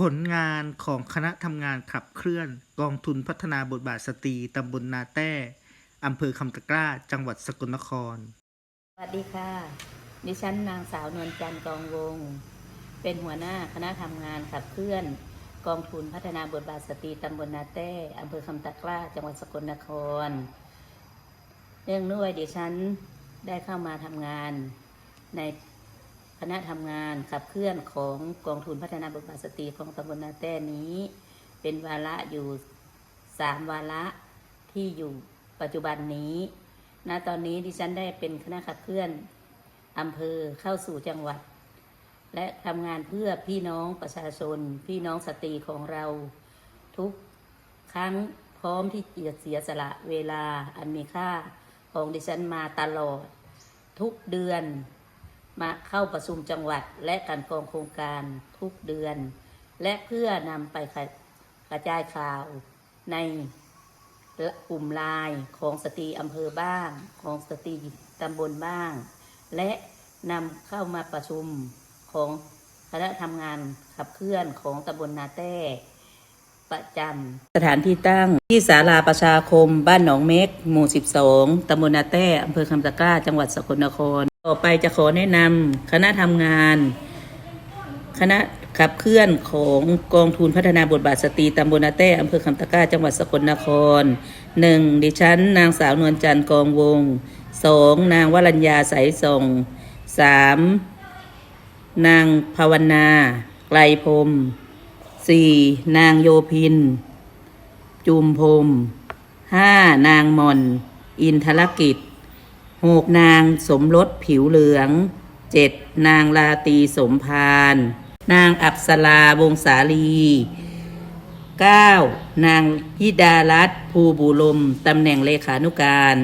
ผลงานของคณะทำงานขับเคลื่อน กองทุนพัฒนาบทบาทสตรีตำบลนาแต้อำเภอคำตะกร้า จังหวัดสกลนคร สวัสดีค่ะ ดิฉันนางสาวนวลจันทร์กองวง เป็นหัวหน้าคณะทำงานขับเคลื่อน กองทุนพัฒนาบทบาทสตรีตำบลนาแต้อำเภอคำตะกร้า จังหวัดสกลนคร เนื่องด้วยดิฉันได้เข้ามาทำงานใน ณะทำงานขับเคลื่อนของกองทุนพัฒนาบทบาทสตรีของตำบลนาแต้นี้ เป็นวาระอยู่สามวาระที่อยู่ปัจจุบันนี้ณตอนนี้ดิฉันได้เป็นคณะขับเคลื่อนอำเภอเข้าสู่จังหวัด และทำงานเพื่อพี่น้องประชาชน พี่น้องสตรีของเราทุกครั้งพร้อมที่จะเสียสละเวลาอันมีค่าของดิฉันมาตลอด ทุกเดือน มาเข้าประชุมจังหวัดและการกองโครงการทุกเดือน และเพื่อนำไปกระจายข่าวในกลุ่มลน์ของสตรีอำเภอบ้าง ของสตรีตำบลบ้าง และนำเข้ามาประชุมของคณะทำงานขับเคลื่อนของตำบลนาแต้ประจำสถานที่ตั้งที่ศาลาประชาคม บ้านหนองเม็ก หมู่ 12ตำบลนาแต้อำเภอคำตะกร้า จังหวัดสกลนคร ต่อไปจะขอแนะนำคณะทำงาน คณะขับเคลื่อนของกองทุนพัฒนาบทบาทสตรีตำบลนาแต้อำเภอคำตะกร้าจังหวัดสกลนครหนึ่งดิฉัน นางสาวนวลจันทร์กองวงสองนางวรัญญาสายส่งสามนางภาวนาไกลพรมสี่นางโยพิน จุมพรมห้านางมอน อินทรกิจ หกนางสมรสผิวเหลืองเจ็ดนางลาตีสมพาน นางอับสราวงศาลีเก้านางฮิดารัตภูบุลมตำแหน่งเลขานุการ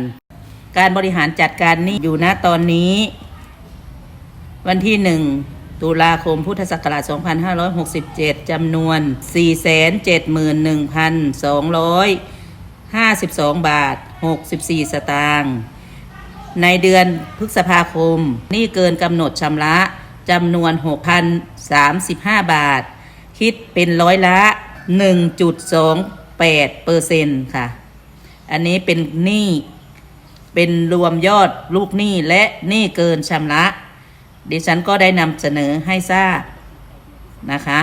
การบริหารจัดการนี้อยู่ณตอนนี้ วันที่หนึ่งตุลาคมพุทธศักราช 2567 จำนวน 471,252 บาท 64 สตางค์ ในเดือนพฤษภาคม นี่เกินกำหนดชำระจำนวน 6,035 บาท คิดเป็นร้อยละ 1.28เปอร์เซ็นต์ค่ะ อันนี้เป็นหนี้เป็นรวมยอดลูกหนี้และหนี้เกินชำระ ดิฉันก็ได้นำเสนอให้ทราบนะคะ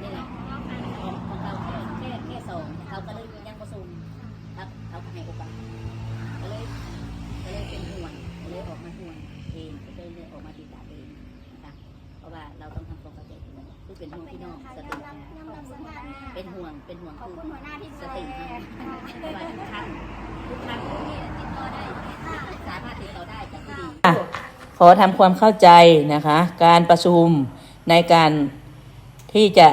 นี่แหละของของเราแค่แค่แค่สองเขาก็เลยยังประชุมครับเขาก็ให้โอกาสก็เลยก็เลยเป็นห่วงก็เลยออกมาห่วงเองก็เลยเลยออกมาติดตามเองนะคะเพราะว่าเราต้องทำความเข้าใจกันคือ เป็นห่วงพี่น้องสตินะเป็นห่วงเป็นห่วงขอบคือคุณหัวหน้าที่สดูติแลนะเพราะว่าทุกครั้งทุกครั้งที่ติดต่อได้สามารถติดต่อได้จากผู้ดีขอทำความเข้าใจนะคะ การประชุมในการที่จะ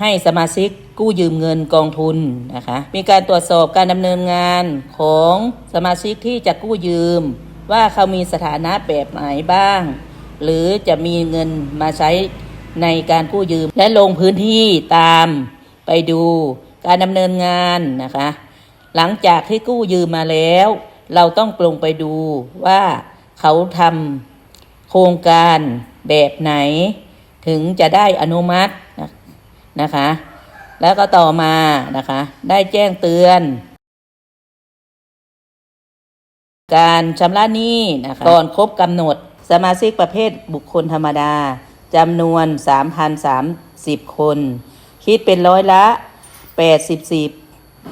ให้สมาชิกกู้ยืมเงินกองทุนนะคะ มีการตรวจสอบการดำเนินงานของสมาชิกที่จะกู้ยืม ว่าเขามีสถานะแบบไหนบ้าง หรือจะมีเงินมาใช้ ในการกู้ยืม และลงพื้นที่ตามไปดูการดำเนินงานนะคะ หลังจากที่กู้ยืมมาแล้ว เราต้องลงไปดูว่าเขาทำโครงการแบบไหน ถึงจะได้อนุมัตินะนะคะ แล้วก็ต่อมานะคะ ได้แจ้งเตือนการชำระหนี้นะคะก่อนครบกำหนดสมาชิกประเภทบุคคลธรรมดา จำนวน 3,030 คน คิดเป็นร้อยละ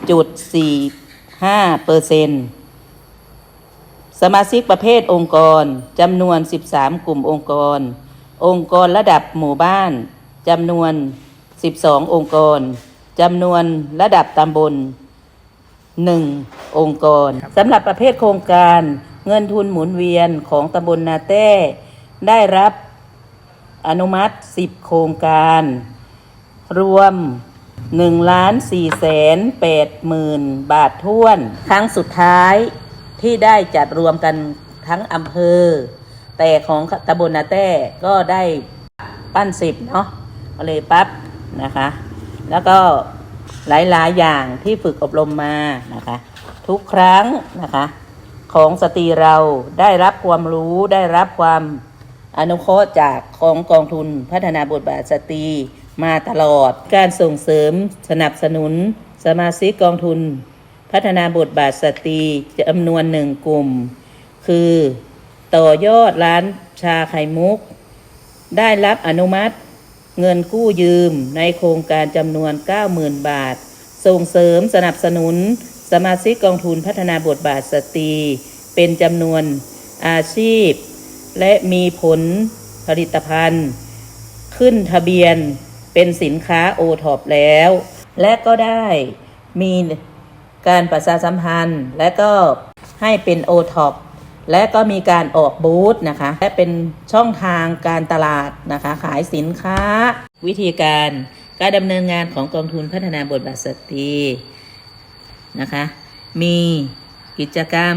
84.45เปอร์เซ็นต์สมาชิกประเภทองค์กรจำนวน 13 กลุ่มองค์กร องค์กรระดับหมู่บ้านจำนวน 12 องค์กรจำนวนระดับตำบลหนึ่งองค์กรสำหรับประเภทโครงการเงินทุนหมุนเวียนของตำบลนาแต้ ได้รับ อนุมัติ 10 โครงการ รวม1ล้าน4แสน8หมื่นบาทท้วน ครั้งสุดท้ายที่ได้จัดรวมกันทั้งอำเภอ แต่ของตำบลนาแต้ก็ได้ปั้นสิบเนาะก็เลยปั๊บนะคะ แล้วก็หลายๆอย่างที่ฝึกอบรมมานะคะ ทุกครั้งนะคะ ของสตรีเราได้รับความรู้ได้รับความ อนุเคราะห์จากของกองทุนพัฒนาบทบาทสตรีมาตลอด การส่งเสริมสนับสนุน สมาชิกกองทุน พัฒนาบทบาทสตรีจำนวนหนึ่งกลุ่ม คือ ต่อยอดร้านชาไข่มุก ได้รับอนุมัติ เงินกู้ยืมในโครงการจำนวน 90,000 บาท ส่งเสริมสนับสนุน สมาชิกกองทุนพัฒนาบทบาทสตรีเป็นจำนวนอาชีพ และมีผลผลิตภัณฑ์ ขึ้นทะเบียนเป็นสินค้าโอท็อปแล้ว และก็ได้มีการประชาสัมพันธ์ และก็ให้เป็นโอท็อปและก็มีการออกบูธนะคะ และเป็นช่องทางการตลาดนะคะ ขายสินค้า วิธีการการดำเนินงานของกองทุนพัฒนาบทบาทสตรีนะคะ มีกิจกรรม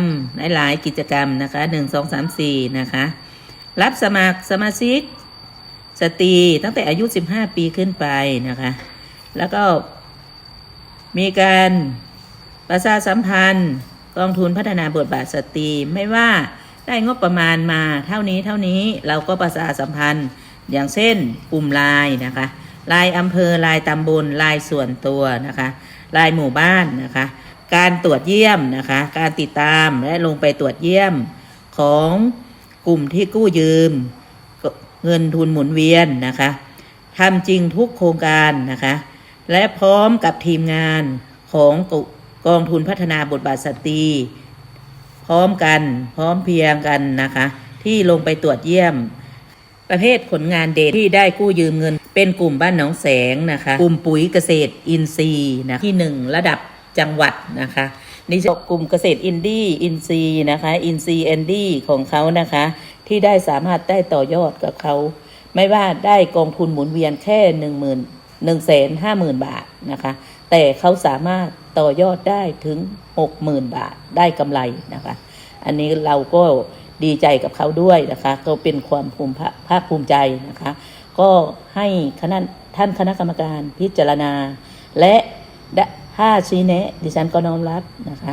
หลาย ๆ กิจกรรมนะคะหนึ่งสองสามสี่นะคะ รับสมัครสมาชิกสตรีตั้งแต่อายุ 15 ปีขึ้นไปนะคะ แล้วก็มีการประชาสัมพันธ์ กองทุนพัฒนาบทบาทสตรีไม่ว่าได้งบประมาณมาเท่านี้เท่านี้เราก็ประชาสัมพันธ์ อย่างเช่นกลุ่มไลน์นะคะไลน์อำเภอไลน์ตำบลไลน์ส่วนตัวนะคะไลน์หมู่บ้านนะคะ การตรวจเยี่ยมนะคะ การติดตามและลงไปตรวจเยี่ยมของ กลุ่มที่กู้ยืม เงินทุนหมุนเวียนนะคะทำจริงทุกโครงการนะคะ และพร้อมกับทีมงานของกองทุนพัฒนาบทบาทสตรี พร้อมกันพร้อมเพียงกันนะคะ ที่ลงไปตรวจเยี่ยม ประเภทผลงานเด่นที่ได้กู้ยืมเงิน เป็นกลุ่มบ้านหนองแสงนะคะ กลุ่มปุ๋ยเกษตรอินทรีย์นะที่หนึ่งระดับจังหวัดนะคะ นี่จะกลุ่มเกษตรอินดี้อินทรีนะคะอินทรีแอนดี้ของเขานะคะ ที่ได้สามารถได้ต่อยอดกับเขา ไม่ว่าได้กองทุนหมุนเวียนแค่หนึ่งหมื่นหนึ่งแสนห้าหมื่นบาทนะคะ แต่เขาสามารถต่อยอดได้ถึงหกหมื่นบาทได้กำไรนะคะ อันนี้เราก็ดีใจกับเขาด้วยนะคะ ก็เป็นความภูมิภาภาคภูมิใจนะคะ ก็ให้คณะท่านคณะกรรมการพิจารณาและ ถ้าชี้แนะ ดิฉันก็น้อมรับนะคะ